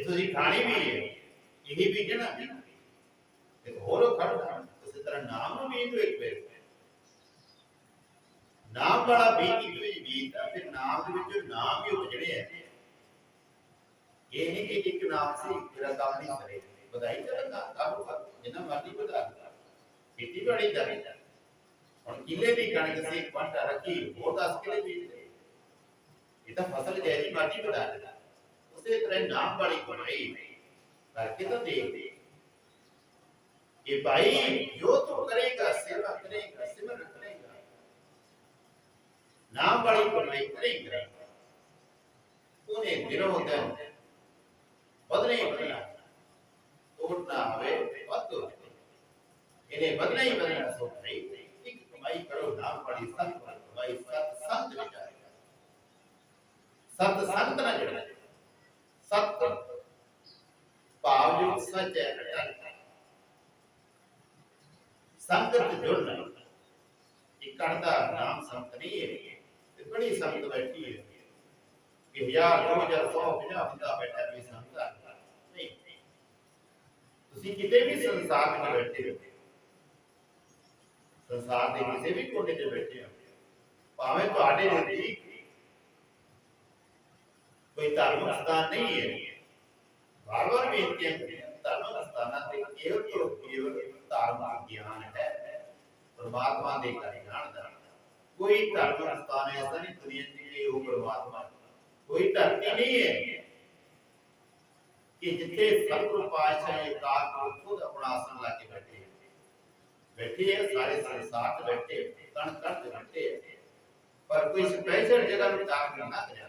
ایتھو جی کھانی بھی ہے یہی بھی جنا بھی ایک ہو لو کھڑ دھا اسی طرح نام رو بھی تو ایک بیر نام بڑا بھی کی جو یہ بھی تھا پھر نام جو جو نام بھی ہو جنے ہیں یہ نہیں کہ ایک نام سے ایک پھرا کام نہیں کرے بدائی کر رہا تھا کام ہوگا جنا مردی بدا رہا تھا کتی بڑی جا رہی تھا اور کلے بھی کھانے کسی ایک پنٹا رکھی ہوتا فصل جائے ہی مردی بدا Sembra ambali con lei, perché da te. E poi io tu prega, se la prega, se la prega. Nambali con lei prega. உனே தினமும் பதினைந்து தோண்டாவே பத்து இனே பதினைந்து பதினாறு சோதனை மை கரோ நாம் படி சத் மை சத் சந்த் விட்டார் சத் சந்தன கிடையாது ست پاوجو سچ ہے سنگت جڑنا اکڑ دا نام سنگت نہیں ہے تے بڑی سنگت بیٹھی ہے کہ بیا دو جا سو بنا ہوتا بیٹھا بھی سنگت آتا تسی کتے بھی سنسار میں بیٹھے ہو سنسار دے کسے بھی کونے دے بیٹھے ہو پاوے تو آڈے ہوتی کوئی تعلق رکھتا نہیں ہے بار بار بھی ہوتی تعلق رکھتا نہ تو کیو کیو کیو تعلق گیان ہے پرماتما دے کر گیان دا کوئی تعلق رکھتا نہیں ایسا نہیں دنیا دی کوئی او پرماطما کوئی ترقی نہیں ہے کہ جتھے سب کو پاس ہے تا کو خود اپنا آسن لا کے بیٹھے بیٹھے ہیں سارے سارے ساتھ بیٹھے کن کن بیٹھے پر کوئی سپریشر جگہ میں تاک نہ دیا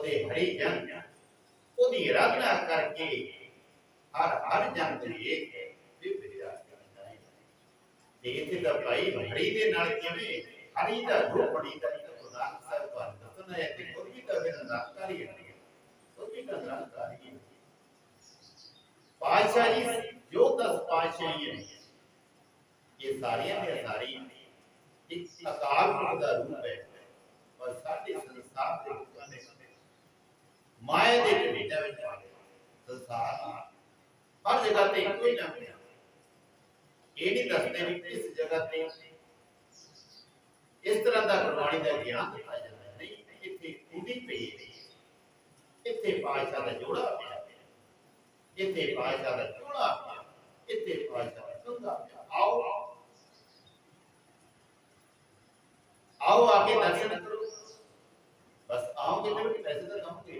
ਉਹਦੇ ਹਰੀ ਜਨ ਉਹਦੀ ਰਾਧਨਾ ਕਰਕੇ ਹਰ ਹਰ ਜਨ ਦੇ ਇੱਕ ਵਿਚਾਰ ਕਰਦਾ ਹੈ ਜੇ ਇਹ ਦਾ ਭਾਈ ਹਰੀ ਦੇ ਨਾਲ ਕਿਵੇਂ ਹਰੀ ਦਾ ਰੂਪ ਦੀ ਤਰੀਕ ਪ੍ਰਧਾਨ ਕਰ ਪਰ ਤਨ ਹੈ ਕਿ ਕੋਈ ਤਾਂ ਬਿਨ ਨਾਕਾਰੀ ਹੈ ਕੋਈ ਤਾਂ ਨਾਕਾਰੀ ਹੈ ਪਾਸ਼ਾ ਜੀ ਜੋ ਦਸ ਪਾਸ਼ਾ ਹੀ ਹੈ ਇਹ ਸਾਰੀਆਂ ਦੇ ਸਾਰੀ ਇੱਕ ਅਕਾਲ ਪੁਰਖ ਦਾ ਰੂਪ ਹੈ ਪਰ ਸਾਡੇ ਸੰਸਾਰ ਦੇ مائے دے کے بیٹے میں جا رہے ہیں ہر جگہ تے ایک کوئی جانتے ہیں یہ نہیں دستے بھی کس جگہ تے اس طرح دا کروانی دا گیان دکھا جانتے ہیں نہیں کتنی کھوڑی پہ یہ نہیں کتنی پاہشا دا جوڑا پہ جانتے ہیں کتنی پاہشا دا جوڑا پہ کتنی پاہشا دا جوڑا پہ آؤ آؤ آؤ آگے درشن کرو بس آؤ کے پیسے تک ہم کوئی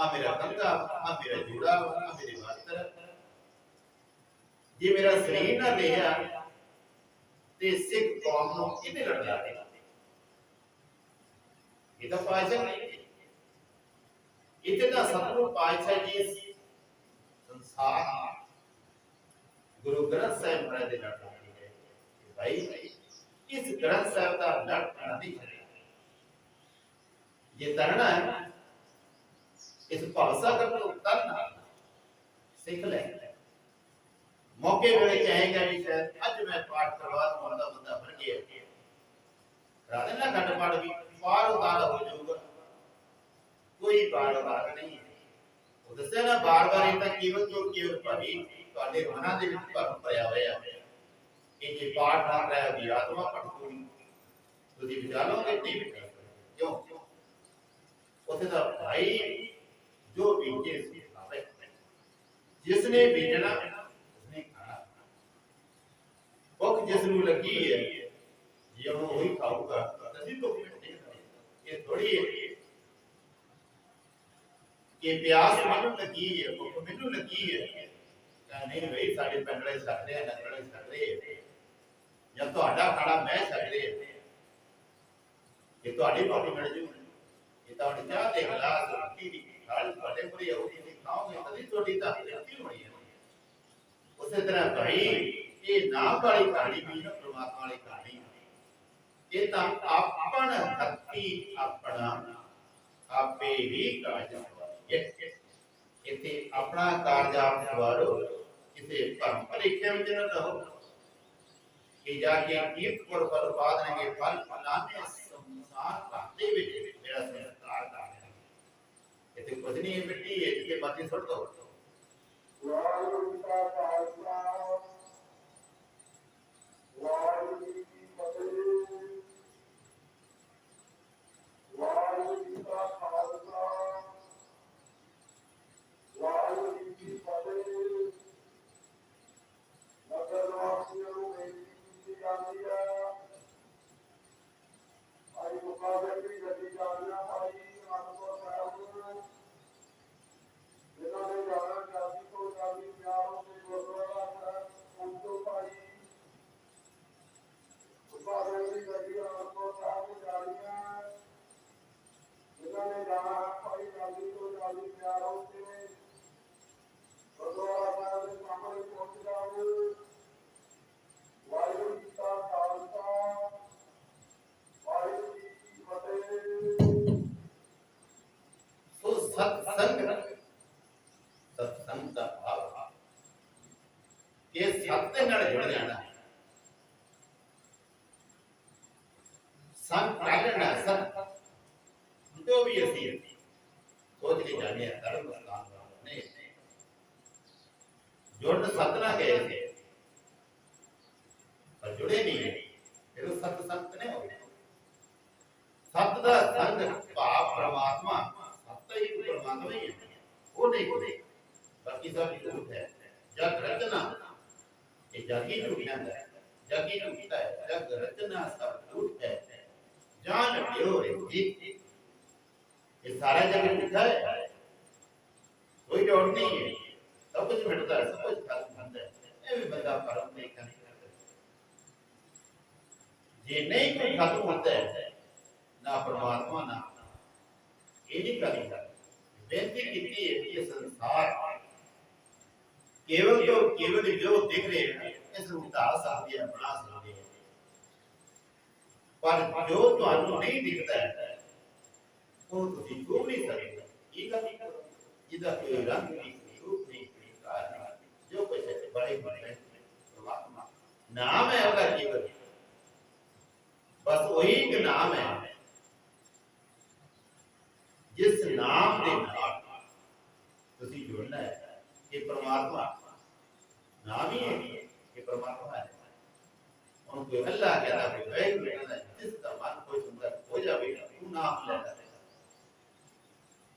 آ میرا بندہ آ میرا جوڑا آ میری ماتر یہ میرا سریر نہ رہا تے سکھ قوم نو کنے لڑ جاتے ہیں یہ تو پاچا نہیں اتنا سب کو پاچا جی سی سنسار گرو گرنتھ صاحب مرے دے لڑ رہے ہیں بھائی اس گرنتھ صاحب کا لڑ نہ دکھ رہے یہ ترنا ہے اس پالسہ کا کوئی اتر نہ سکھ لے موقع میں چاہیں گا جی سے اج میں پاٹ کروا تو مرد بندہ بھر گئے ہوگی رادے نہ گھٹ پاٹ بھی پار اتارا ہو جاؤں گا کوئی پار اتارا نہیں ہے وہ دستے نہ بار بار ایتا کیون جو کیون پر بھی تو آنے بھانا دے بھی پر پریا ہویا ہویا کہ جی پاٹ نہ رہا ہے بھی آدمہ پڑھ کو نہیں تو دی بجالوں کے ٹیم کیوں کیوں اسے تھا بھائی جو بیٹے اس کے تابع ہے جس نے بیٹنا اس نے کھانا بک جس نے لگی ہے یہ ہم ہوئی کھاؤ گا تسی تو کھانا یہ تھوڑی ہے کہ پیاس میں نے لگی ہے وہ میں نے لگی ہے کہ نہیں بھئی ساڑے پنڈڑے سکتے ہیں نکڑے سکتے ہیں یا تو آڈا کھڑا میں سکتے ہیں یہ تو آڈی پاڑی مڑ جو ہے یہ تو آڈی جاتے ہیں لازم کی دیکھیں ਇਹ ਜਾ ਕੇ ਇੱਕ ਪਰ ਪਰ ਬਾਦ ਨੇ ਫਲ ਫਲਾਣੇ ਸੰਸਾਰ ਕਰਦੇ ਵਿੱਚ ਮੇਰਾ ਸਿਰ بجنی مٹی سرد ਸੱਤ ਦੇ ਨਾਲ ਜੁੜ ਜਾਣਾ ਸੰਗ ਕਾਲਣਾ ਸਤ ਜੋ ਵੀ ਅਸੀਂ ਸੋਚ ਕੇ ਜਾਣੇ ਆ ਧਰਮ ਦਾ ਨਾਮ ਨਹੀਂ ਜੁੜ ਸਤ ਨਾਲ ਗਏ ਸੀ ਪਰ ਜੁੜੇ ਨਹੀਂ ਇਹ ਸਤ ਸਤ ਨੇ ਹੋ ਸਤ ਦਾ ਸੰਗ ਭਾਵ ਪ੍ਰਮਾਤਮਾ ਸਤ ਹੀ ਪ੍ਰਮਾਤਮਾ ਹੀ ਹੈ ਉਹ ਨਹੀਂ ਬਾਕੀ ਸਭ ਝੂਠ ਹੈ ਜਦ ਰਚਨਾ ਇਹ ਜਾਗੀ ਨੂੰ ਕਹਿੰਦਾ ਜਾਗੀ ਨੂੰ ਕਹਿੰਦਾ ਜਗ ਰਚਨਾ ਸਭ ਤੂੰ ਹੈ ਜਾਨ ਪਿਓ ਰਹੀ ਇਹ ਸਾਰਾ ਜਗ ਕਿਥਾ ਹੈ ਕੋਈ ਡੋੜ ਨਹੀਂ ਹੈ ਸਭ ਕੁਝ ਮਿਟਦਾ ਹੈ ਸਭ ਕੁਝ ਖਤਮ ਹੁੰਦਾ ਹੈ ਇਹ ਵੀ ਬੰਦਾ ਪਰਮ ਨਹੀਂ ਕਰ ਸਕਦਾ ਜੇ ਨਹੀਂ ਕੋਈ ਖਤਮ ਹੁੰਦਾ ਹੈ ਨਾ ਪਰਮਾਤਮਾ ਨਾ ਇਹ ਨਹੀਂ ਕਰੀਦਾ ਬੇਨਤੀ ਕੀਤੀ ਹੈ ਕਿ ਇਹ ਸੰਸਾਰ केवल तो केवल जो देख रहे हैं इस उत्ताह साबिय अपना साबिय है पर जो तो आनु नहीं दिखता है तो तो दिखो नहीं सकेगा ये क्या दिखा ये तो कोई रंग नहीं कोई रूप नहीं कोई कार्य नहीं जो कोई जैसे बड़े बड़े हैं तो परमात्मा नाम है उनका केवल बस वही एक नाम है जिस नाम ने तो इसी है कि परमात्मा نام ہی ہے کہ پرماتما ہے اور کوئی اللہ کے نام پہ بیٹھ جس کا من سندر ہو جا بھی نام لے کر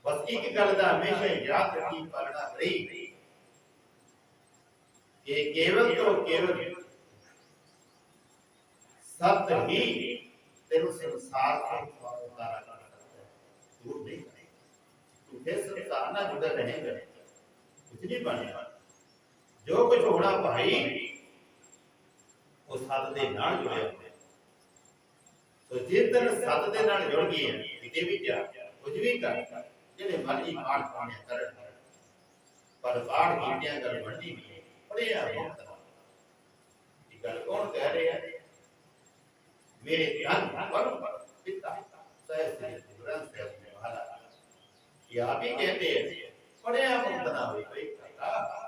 بس ایک گل ہمیشہ یاد کی پڑھنا رہی کہ کیول تو کیول ست ہی تیرے سنسار کے اتارا کر سکتا ہے دور نہیں کرے تو سنسار نہ جدر رہیں گے کچھ نہیں بنے جو کچھ ہونا بھائی وہ سات دے نال جڑیا ہوئے تو جس دن سات دے نال جڑ گئی ہے کتے بھی کیا کچھ بھی کر جنے مرضی پاٹ پانے کر پر پاٹ پانے کر مرضی بھی ہے پڑے یا وقت یہ گل کون کہہ رہے ہیں میرے دھیان پر پر پتا سہی سے گرن سے میں والا یہ آپ ہی کہتے ہیں پڑے یا وقت نہ ہوئی کوئی کہتا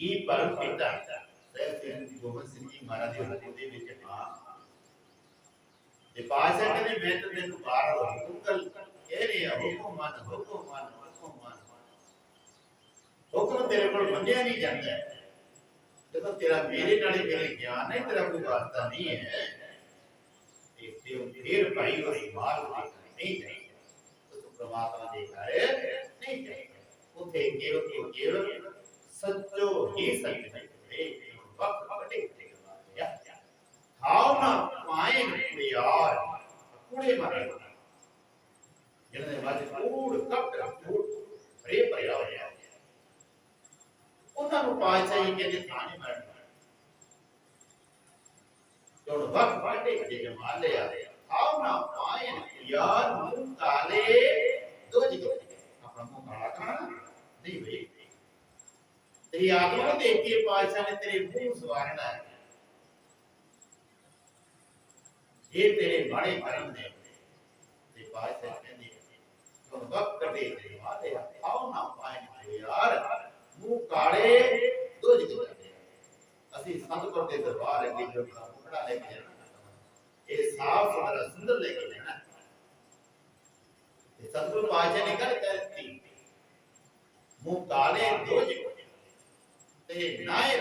ये परम पिता सर के गोविंद सिंह जी महाराज ने बोले थे कि हां ये पांच है कि मैं तो मैं तो बाहर हो कल कह रहे हो हो को मान हो को मान हो को मान हो को तेरे को मानया नहीं जाता है जब तेरा मेरे नाल ही मेरे ज्ञान है तेरा कोई वास्ता नहीं है एक से उन फिर भाई और मार मार नहीं जाए तो प्रभात आदेश आए नहीं जाए वो देखे वो देखे सच्चो ही सही है सही है वक्त का बचे लेकिन बात है या या हाँ ना माये नहीं यार पूरे मारे मारे ये ना बात है पूरे कब तक पूरे फ्री परिवार है यार उन ना रुपाय सही के लिए साने जो ना वक्त बाटे बचे के मार ले यार हाँ ना माये नहीं यार मुंह काले दो जी अपन मुंह काला नहीं भाई تیری آگوں نے دیکھ کے پادشاہ نے تیرے منہ سوارا ہے یہ تیرے بڑے بھرم دے تے بادشاہ نے دیکھ تو وقت دے دے واہ تے آؤ نہ پائے یار منہ کاڑے دوج دوج دے اسی سنت کر دے دربار ہے جو کھڑا لے کے اے صاف سندر سندر لے کے نا اے سنت کر پادشاہ نے کہا کہ تی منہ کاڑے دوج دے یعنی کمائی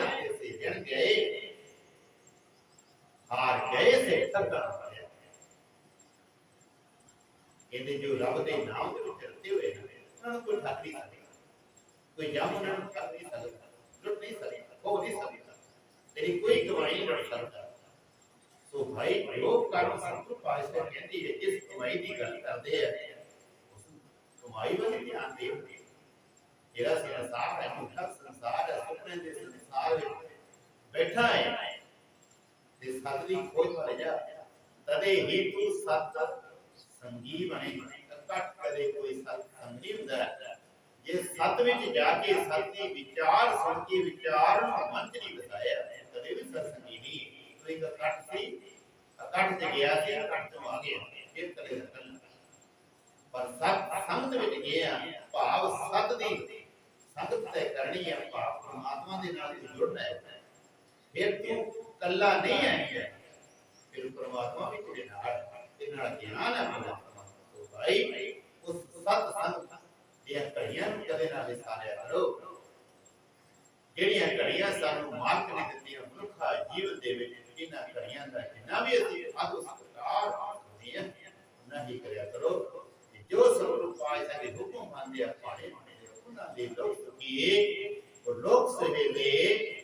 والی دھیان دے جا سا ساتھ ہے ਬੈਠਾ ਹੈ ਜੇ ਸਤ ਦੀ ਖੋਜ ਕਰ ਜਾ ਤਦੇ ਹੀ ਤੂੰ ਸਤ ਸੰਗੀ ਬਣੇ ਤੱਕ ਕਦੇ ਕੋਈ ਸਤ ਸੰਗੀ ਹੁੰਦਾ ਜੇ ਸਤ ਵਿੱਚ ਜਾ ਕੇ ਸਤ ਦੇ ਵਿਚਾਰ ਸੁਣ ਕੇ ਵਿਚਾਰ ਨੂੰ ਮੰਤ ਬਤਾਇਆ ਤਦੇ ਵੀ ਸਤ ਸੰਗੀ ਨਹੀਂ ਕੋਈ ਕੱਟ ਸੀ ਕੱਟ ਤੇ ਗਿਆ ਸੀ ਕੱਟ ਤੋਂ ਆ ਗਿਆ ਇਹ ਤਲੇ ਹੱਥਨ ਪਰ ਸਤ ਸੰਗਤ ਵਿੱਚ ਗਿਆ ਭਾਵ ਸਤ ਦੀ ਸੰਗਤ ਤੇ ਕਰਨੀ ਹੈ ਭਾਵ ਪਰਮਾਤਮਾ ਦੇ ਨਾਲ ਜੁੜਨਾ ਹੈ پھر تو کلا نہیں ہے پھر پرماتما بھی تیرے نال تیرے نال دھیان ہے پرماتما تو بھائی اس سات سنگ دیا کڑیاں کدے نال سارے کرو جڑیاں کڑیاں سانو مالک نے دتیاں منکھا جیو دے وچ انہاں کڑیاں دا جنہ بھی اسی ادو سرکار دیاں نہ ہی کریا کرو جو سب لوگ پائے سکے حکم ماندیا پاڑے انہاں دے لوگ کیے وہ لوگ سے ویلے